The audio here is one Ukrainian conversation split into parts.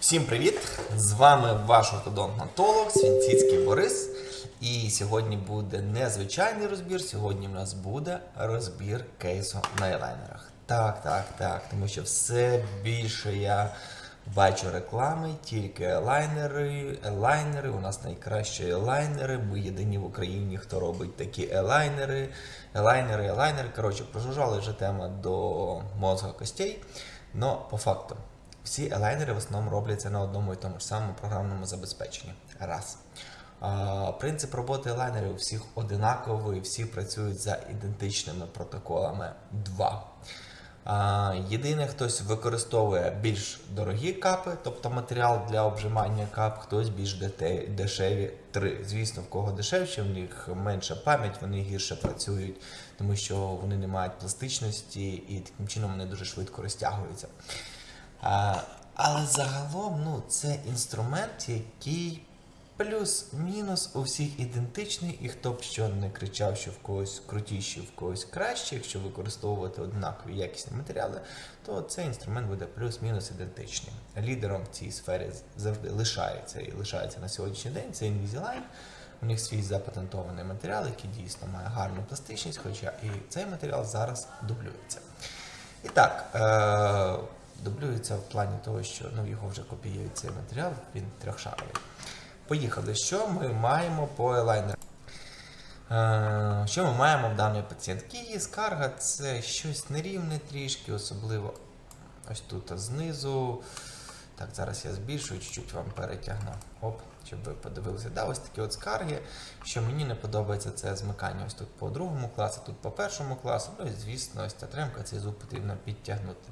Всім привіт! З вами ваш ортодонтолог Свінціцький Борис. І сьогодні буде незвичайний розбір. Сьогодні в нас буде розбір кейсу на елайнерах. Так, так, так. Тому що все більше я бачу реклами, тільки елайнери, елайнери. У нас найкращі елайнери. Ми єдині в Україні, хто робить такі елайнери. Елайнери, елайнери. Коротше, прожужжали вже тема до мозга костей. Но по факту. Всі елайнери в основному робляться на одному і тому ж самому програмному забезпеченні. Раз. Принцип роботи елайнерів у всіх одинаковий, всі працюють за ідентичними протоколами. Два. Єдине, хтось використовує більш дорогі капи, тобто матеріал для обжимання кап, хтось більш дешеві. Три. Звісно, в кого дешевше, в них менша пам'ять, вони гірше працюють, тому що вони не мають пластичності і таким чином вони дуже швидко розтягуються. Але загалом ну, це інструмент, який плюс-мінус у всіх ідентичний, і хто б що не кричав, що в когось крутіші, в когось краще, якщо використовувати однакові якісні матеріали, то цей інструмент буде плюс-мінус ідентичний. Лідером в цій сфері завжди лишається і лишається на сьогоднішній день. Це Invisalign. У них свій запатентований матеріал, який дійсно має гарну пластичність, хоча і цей матеріал зараз дублюється. І так, е- дублюється в плані того, що ну, його вже копіюють цей матеріал, він трьохшаровий. Поїхали. Що ми маємо по елайнеру? Е, що ми маємо в даної пацієнтки? Її скарга це щось нерівне трішки, особливо ось тут знизу. Так, зараз я збільшую, чуть-чуть вам перетягну. Оп, щоб ви подивилися. Да, ось такі от скарги. Що мені не подобається, це змикання ось тут по другому класу, тут по першому класу. Ну і звісно, ось ця тремка, цей зуб потрібно підтягнути.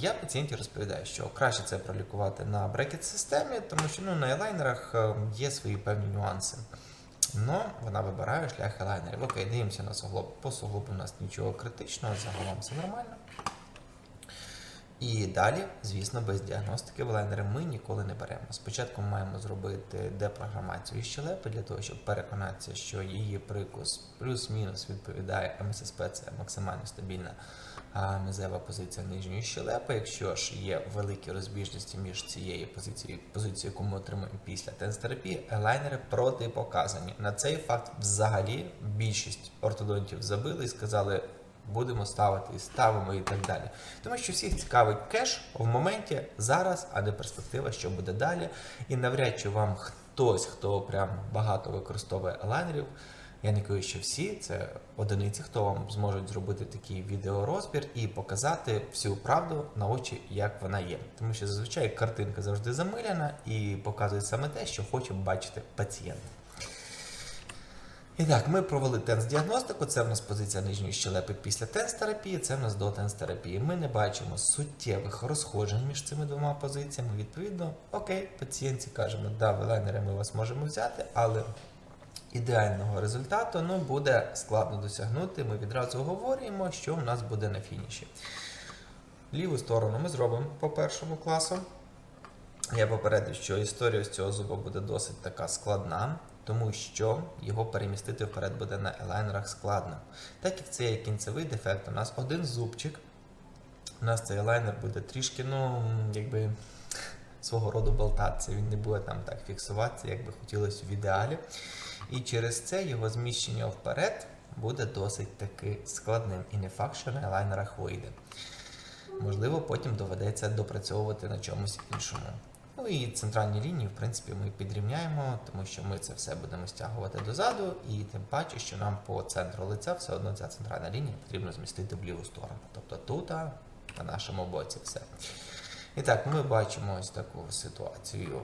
Я пацієнті розповідаю, що краще це пролікувати на брекет-системі, тому що ну, на елайнерах е, є свої певні нюанси. Но вона вибирає шлях елайнерів. Окей, дивимося на суглоб. По суглобу у нас нічого критичного, загалом все нормально. І далі, звісно, без діагностики в елайнери ми ніколи не беремо. Спочатку ми маємо зробити депрограмацію щелепи для того, щоб переконатися, що її прикус плюс-мінус відповідає МССП, це максимально стабільна мезева позиція нижньої щелепи. Якщо ж є великі розбіжності між цією позицією, позицією, яку ми отримуємо після тенстерапії, елайнери протипоказані. На цей факт взагалі більшість ортодонтів забили і сказали. Будемо ставити ставимо і так далі. Тому що всіх цікавить кеш в моменті зараз, а не перспектива, що буде далі. І навряд чи вам хтось, хто прям багато використовує елайнерів, я не кажу, що всі, це одиниці, хто вам зможуть зробити такий відеорозбір і показати всю правду на очі, як вона є. Тому що зазвичай картинка завжди замиляна і показує саме те, що хоче бачити пацієнт. І так, ми провели тенс-діагностику. Це в нас позиція нижньої щелепи після тенс-терапії, це в нас до тенс-терапії. Ми не бачимо суттєвих розходжень між цими двома позиціями. Відповідно, окей, пацієнтці кажемо, да, в елайнери ми вас можемо взяти, але ідеального результату ну, буде складно досягнути. Ми відразу говоримо, що в нас буде на фініші. Ліву сторону ми зробимо по першому класу. Я попередив, що історія з цього зуба буде досить така складна, тому що його перемістити вперед буде на елайнерах складно. Так як це є кінцевий дефект, у нас один зубчик. У нас цей елайнер буде трішки, ну, якби свого роду болтатися. Він не буде там так фіксуватися, як би хотілося в ідеалі. І через це його зміщення вперед буде досить таки складним. І не факт, що на елайнерах вийде. Можливо, потім доведеться допрацьовувати на чомусь іншому. Ну і центральні лінії, в принципі, ми підрівняємо, тому що ми це все будемо стягувати дозаду, і тим паче, що нам по центру лиця все одно ця центральна лінія потрібно змістити в ліву сторону. Тобто тут, на нашому боці, все. І так, ми бачимо ось таку ситуацію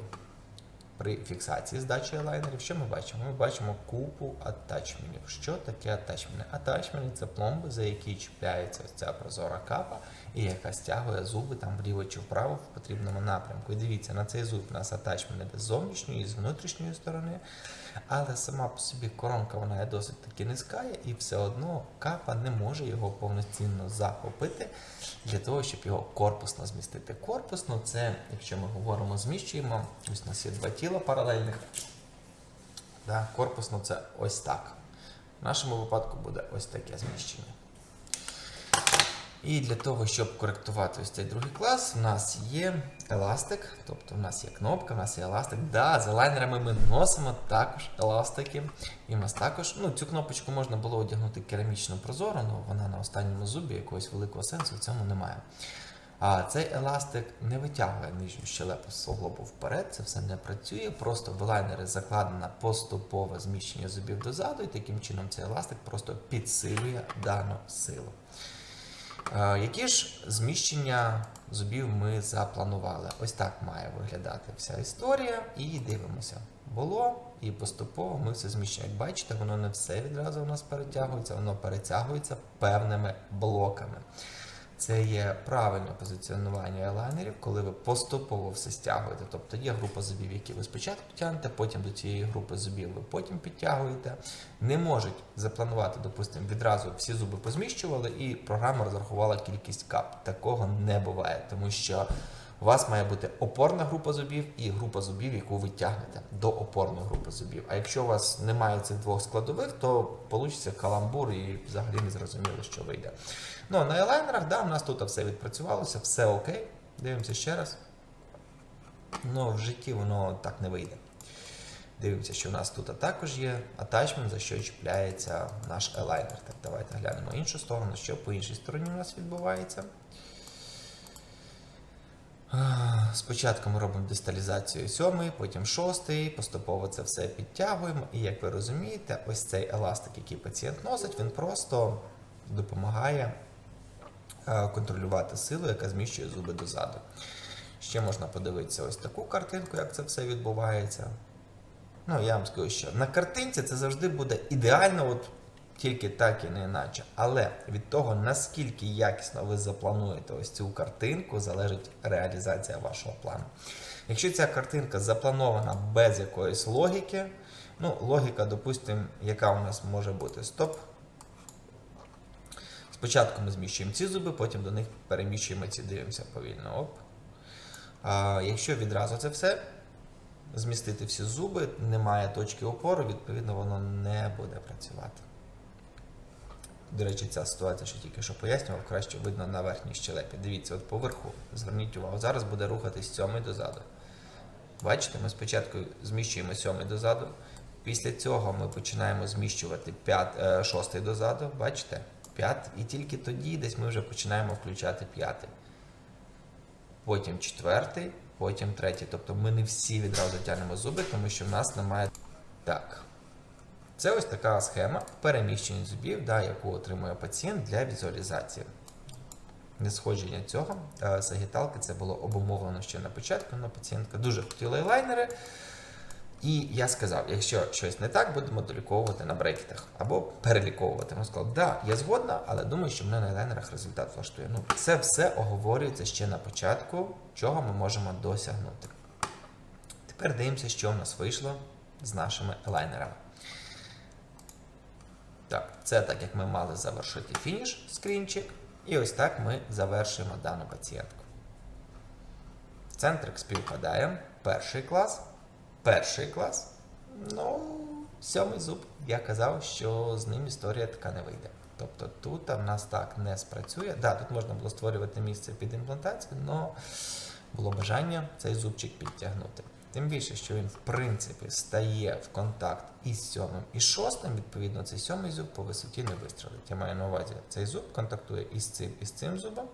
при фіксації здачі лайнерів. Що ми бачимо? Ми бачимо купу атачменів. Що таке атачмени? Атачмени це пломби, за які чіпляється ця прозора капа, і яка стягує зуби там вліво чи вправо в потрібному напрямку. І дивіться, на цей зуб у нас атачмент іде з зовнішньої і з внутрішньої сторони, але сама по собі коронка вона є досить таки низька, і все одно капа не може його повноцінно захопити для того, щоб його корпусно змістити. Корпусно це, якщо ми говоримо, зміщуємо, ось у нас є два тіла паралельних. Да, корпусно це ось так. В нашому випадку буде ось таке зміщення. І для того, щоб коректувати ось цей другий клас, у нас є еластик, тобто у нас є кнопка, у нас є еластик. Да, з елайнерами ми носимо також еластики. І в нас також ну, цю кнопочку можна було одягнути керамічно прозоро, але вона на останньому зубі якогось великого сенсу в цьому немає. А цей еластик не витягує нижню щелепу суглобу вперед, це все не працює. Просто в елайнери закладено поступове зміщення зубів дозаду, і таким чином цей еластик просто підсилює дану силу. Е, Які ж зміщення зубів ми запланували? Ось так має виглядати вся історія. І дивимося. Було і поступово ми все зміщаємо. Як бачите, воно не все відразу у нас перетягується, воно перетягується певними блоками. Це є правильне позиціонування елайнерів, коли ви поступово все стягуєте. Тобто є група зубів, які ви спочатку тягнете, потім до цієї групи зубів ви потім підтягуєте. Не можуть запланувати, допустимо, відразу всі зуби позміщували, і програма розрахувала кількість кап. Такого не буває, тому що у вас має бути опорна група зубів і група зубів, яку ви тягнете до опорної групи зубів. А якщо у вас немає цих двох складових, то вийде каламбур і взагалі не зрозуміло, що вийде. Ну, на елайнерах, да, у нас тут все відпрацювалося, все окей. Дивимося ще раз. Ну, в житті воно так не вийде. Дивимося, що у нас тут також є атачмент, за що чіпляється наш елайнер. Так, давайте глянемо іншу сторону, що по іншій стороні у нас відбувається. Спочатку ми робимо дисталізацію сьомий, потім шостий, поступово це все підтягуємо. І як ви розумієте, ось цей еластик, який пацієнт носить, він просто допомагає контролювати силу, яка зміщує зуби дозаду. Ще можна подивитися ось таку картинку, як це все відбувається. Ну, я вам скажу, що на картинці це завжди буде ідеально, от тільки так і не іначе. Але від того, наскільки якісно ви заплануєте ось цю картинку, залежить реалізація вашого плану. Якщо ця картинка запланована без якоїсь логіки, ну, логіка, допустимо, яка у нас може бути стоп. Спочатку ми зміщуємо ці зуби, потім до них переміщуємо ці, дивимося повільно. Оп. А якщо відразу це все, змістити всі зуби, немає точки опору, відповідно, воно не буде працювати. До речі, ця ситуація, що тільки що пояснював, краще видно на верхній щелепі. Дивіться, от поверху, зверніть увагу, зараз буде рухатись сьомий дозаду. Бачите, ми спочатку зміщуємо сьомий дозаду, після цього ми починаємо зміщувати е, шостий дозаду, бачите? П'ят, і тільки тоді десь ми вже починаємо включати п'ятий. Потім четвертий, потім третій. Тобто ми не всі відразу тягнемо зуби, тому що в нас немає. Так. Це ось така схема переміщення зубів, да, яку отримує пацієнт для візуалізації. Несходження цього е, сагіталки це було обумовлено ще на початку, але пацієнтка дуже хотіла елайнери. І я сказав, якщо щось не так, будемо доліковувати на брекетах або переліковувати. Вона сказала, да, я згодна, але думаю, що мене на елайнерах результат влаштує. Ну, це все оговорюється ще на початку, чого ми можемо досягнути. Тепер дивимося, що в нас вийшло з нашими елайнерами. Так, це так, як ми мали завершити фініш скрінчик. І ось так ми завершуємо дану пацієнтку. Центрик співпадає. Перший клас. Перший клас. Ну, сьомий зуб. Я казав, що з ним історія така не вийде. Тобто тут в нас так не спрацює. Да, тут можна було створювати місце під імплантацію, але було бажання цей зубчик підтягнути. Тим більше, що він, в принципі, стає в контакт із сьомим і шостим, відповідно, цей сьомий зуб по висоті не вистрелить. Я маю на увазі, цей зуб контактує із цим і з цим зубом,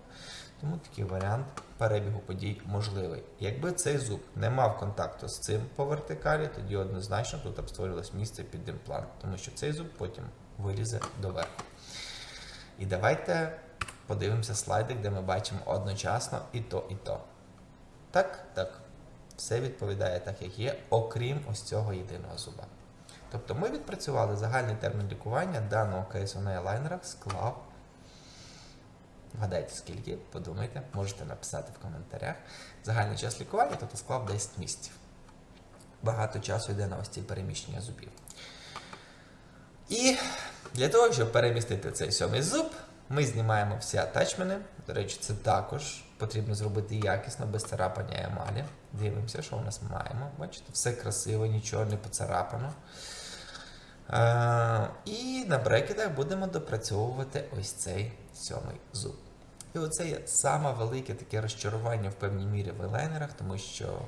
тому такий варіант перебігу подій можливий. Якби цей зуб не мав контакту з цим по вертикалі, тоді однозначно тут б створилось місце під імплант, тому що цей зуб потім вилізе доверху. І давайте подивимося слайдик, де ми бачимо одночасно і то, і то. Так, так. Все відповідає так, як є, окрім ось цього єдиного зуба. Тобто ми відпрацювали загальний термін лікування даного кейсу на елайнерах склав. Вгадайте, скільки, подумайте, можете написати в коментарях. Загальний час лікування, тобто склав 10 місяців. Багато часу йде на ось ці переміщення зубів. І для того, щоб перемістити цей сьомий зуб, ми знімаємо всі атачмени. До речі, це також потрібно зробити якісно, без царапання емалі. Дивимося, що в нас маємо. Бачите, все красиво, нічого не поцарапано. Е, і на брекетах будемо допрацьовувати ось цей сьомий зуб. І оце є саме велике таке розчарування в певній мірі в елайнерах, тому що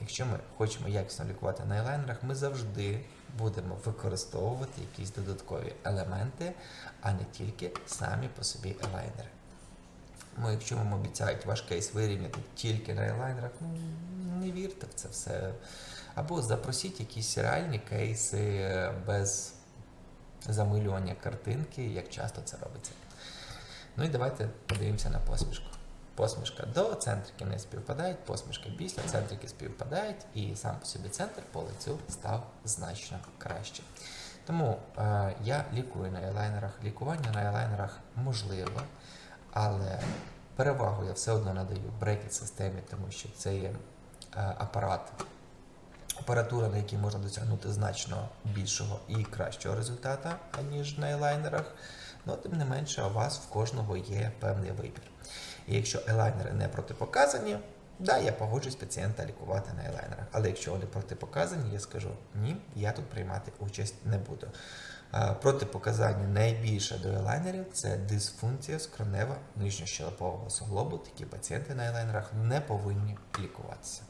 якщо ми хочемо якісно лікувати на елайнерах, ми завжди будемо використовувати якісь додаткові елементи, а не тільки самі по собі елайнери. Ну, якщо вам обіцяють ваш кейс вирівняти тільки на елайнерах, ну не вірте в це все. Або запросіть якісь реальні кейси е, без замилювання картинки, як часто це робиться. Ну і давайте подивимося на посмішку. Посмішка до центрики не співпадають, посмішка після центрики співпадають, і сам по собі центр по лицю став значно краще. Тому е, я лікую на елайнерах. Лікування на елайнерах можливе, але перевагу я все одно надаю брекет системі, тому що це є е, апарат, апаратура, на якій можна досягнути значно більшого і кращого результату, аніж на елайнерах. Ну, тим не менше, у вас в кожного є певний вибір. І якщо елайнери не протипоказані, да, я погоджуюсь пацієнта лікувати на елайнерах. Але якщо вони протипоказані, я скажу ні, я тут приймати участь не буду. Протипоказання найбільше до елайнерів це дисфункція скронева нижньощелепового суглобу. Такі пацієнти на елайнерах не повинні лікуватися.